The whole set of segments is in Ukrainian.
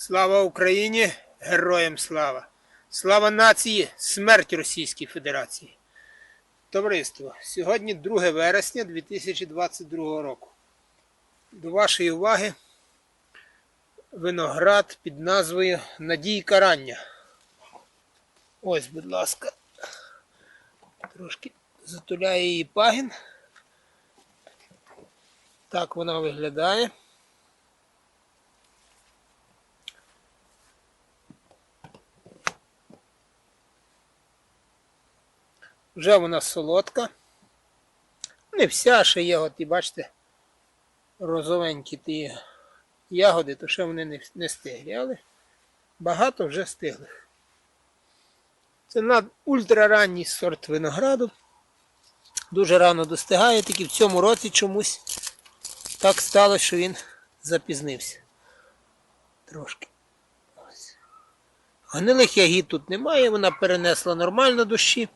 Слава Україні! Героям слава! Слава нації! Смерть Російській Федерації! Товариство, сьогодні 2 вересня 2022 року. До вашої уваги виноград під назвою Надійка рання. Ось, будь ласка, трошки затуляє її пагін. Так вона виглядає. Вже вона солодка. Не вся ще є, і бачите, розовенькі ті ягоди, то ще вони не, не стиглі, але багато вже стиглих. Це над ультраранній сорт винограду. Дуже рано достигає, тільки в цьому році чомусь так сталося, що він запізнився. Трошки. Ось. Гнилих ягід тут немає, вона перенесла нормально дощі.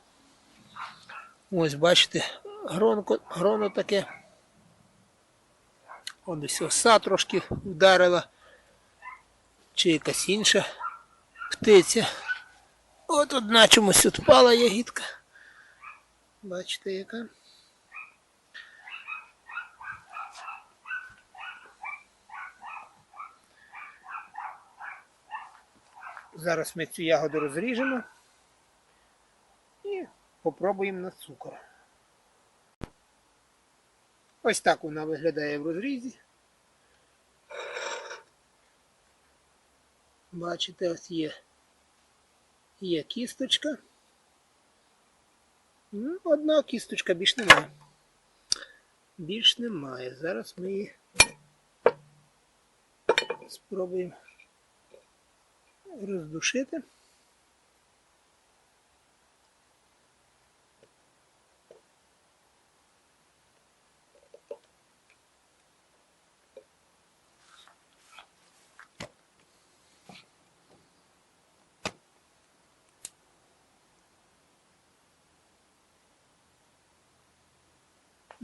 Ось, бачите, гронко, гроно таке. От ось оса трошки вдарила. Чи якась інша птиця. От одна чомусь відпала ягідка. Бачите, яка. Зараз ми цю ягоду розріжемо попробуємо на цукор. Ось так вона виглядає в розрізі. Бачите, ось є, є кісточка. Ну, Одна кісточка більш немає. Більш немає. Зараз ми її спробуємо роздушити.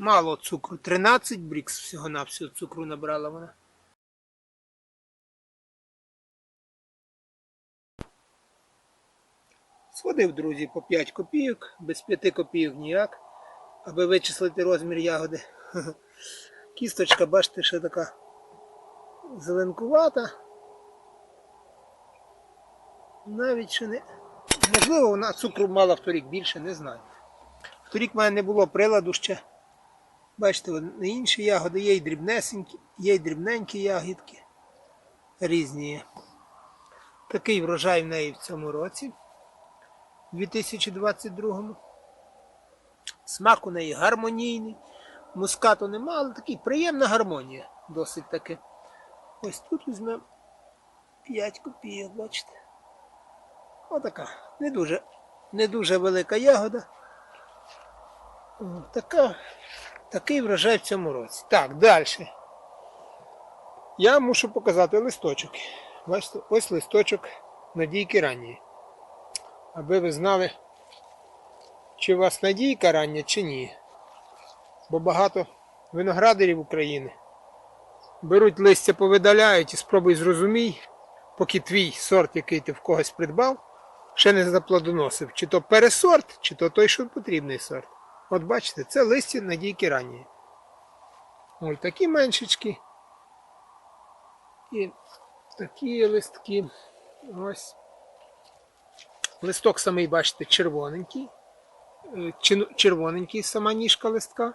Мало цукру. 13 брікс всього-навсього цукру набрала вона. Сходив, друзі, по 5 копійок, без 5 копійок ніяк, аби вичислити розмір ягоди. Кісточка, бачите, ще така зеленкувата. Навіть ще не. Можливо, вона цукру мала в торік більше, не знаю. В торік в мене не було приладу ще. Бачите, вони інші ягоди, є й дрібнесенькі, є й дрібненькі ягідки. Різні. Такий врожай в неї в цьому році. 2022. Смак у неї гармонійний. Мускату нема, але такий приємна гармонія. Досить таки. Ось тут візьмемо 5 копійок, бачите. Отака. Не дуже, не дуже велика ягода. Така, такий врожай в цьому році. Так, далі. Я мушу показати листочок. Бачите, ось листочок надійки ранньої. Аби ви знали, чи у вас надійка рання, чи ні. Бо багато виноградарів України беруть листя, повидаляють і спробуй зрозумій, поки твій сорт, який ти в когось придбав, ще не заплодоносив. Чи то пересорт, чи то той, що потрібний сорт. От бачите, це листя надійки ранньої. Ось такі меншечки. І такі листки. Ось. Листок самий, бачите, червоненький. Е, Червоненький сама ніжка листка.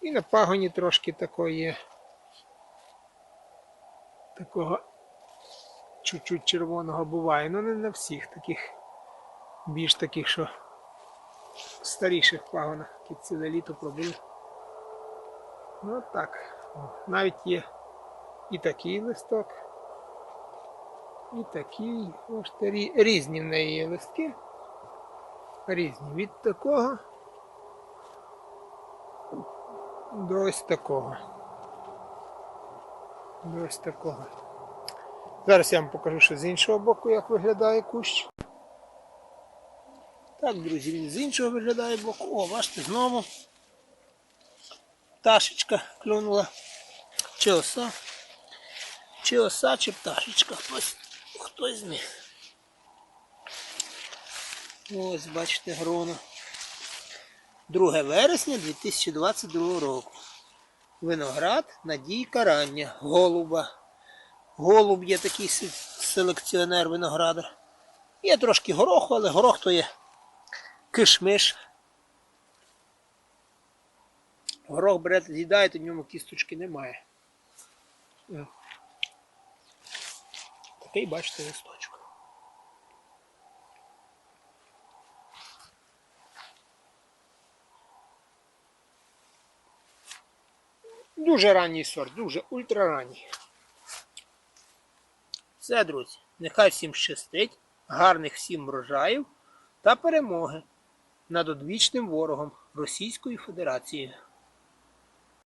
І на пагоні трошки такої. Такого чуть-чуть червоного буває. Ну не на всіх таких, більш таких, що старіших пагонах, які ціле літо пробули. Ну так. Навіть є і такий листок. І такі ось різні в неї є листки. Різні. Від такого до ось такого. До ось такого. Зараз я вам покажу ще з іншого боку, як виглядає кущ. Так, друзі, він з іншого виглядає боку. О, бачите, знову пташечка клюнула. Чи оса. Чи оса, чи пташечка. Хтось, хтось з них. Ось, бачите, грона. 2 вересня 2022 року. Виноград Надійка рання. Голуба. Голуб є такий селекціонер виноградар. Є трошки гороху, але горох то є кишмиш. Горох берете, з'їдаєте, в ньому кісточки немає. Такий, бачите, листочок. Дуже ранній сорт, дуже ультраранній. Все, друзі, нехай всім щастить, гарних всім врожаїв та перемоги над одвічним ворогом Російською Федерацією.